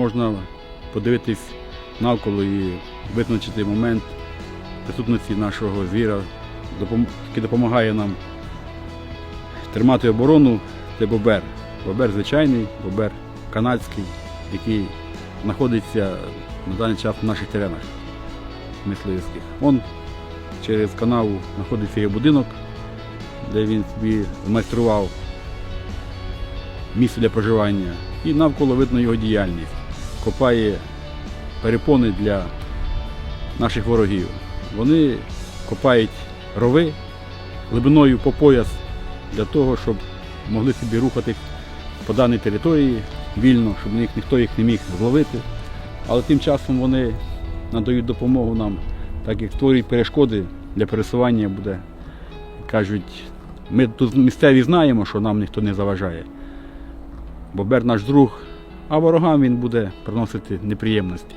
можна подивитись навколо і визначити момент присутності нашого звіра, який допомагає нам тримати оборону, це бобер. Бобер звичайний, бобер канадський, який знаходиться на даний час в наших теренах мисливських. Он через канаву знаходиться його будинок, де він собі змайстрував місце для проживання. І навколо видно його діяльність. Копає перепони для наших ворогів. Вони копають рови глибиною по пояс для того, щоб могли собі рухатись по даній території вільно, щоб їх, ніхто їх не міг зловити. Але тим часом вони надають допомогу нам, так як створюють перешкоди для пересування буде. Кажуть, ми тут місцеві знаємо, що нам ніхто не заважає. Бобер наш друг, а ворогам він буде приносити неприємності.